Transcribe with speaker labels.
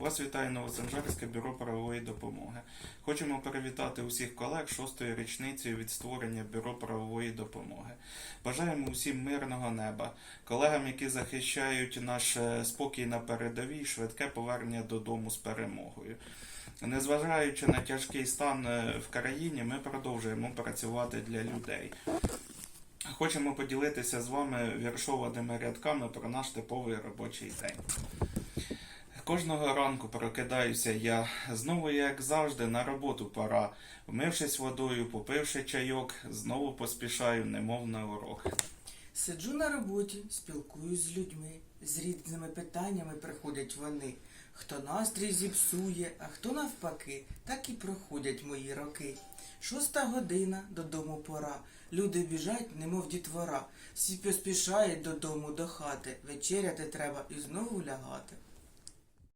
Speaker 1: Вас вітає Новосанжарське бюро правової допомоги. Хочемо привітати усіх колег шостою річницею від створення бюро правової допомоги. Бажаємо усім мирного неба, колегам, які захищають наш е, спокій на передовій, швидке повернення додому з перемогою. Незважаючи на тяжкий стан е, в країні, ми продовжуємо працювати для людей. Хочемо поділитися з вами віршованими рядками про наш типовий робочий день. Кожного ранку прокидаюся я, знову, як завжди, на роботу пора. Вмившись водою, попивши чайок, знову поспішаю, немов на урок.
Speaker 2: Сиджу на роботі, спілкуюсь з людьми. З різними питаннями приходять вони. Хто настрій зіпсує, а хто навпаки, так і проходять мої роки. Шоста година, додому пора. Люди біжать, немов дітвора. Всі поспішають додому до хати. Вечеряти треба і знову лягати.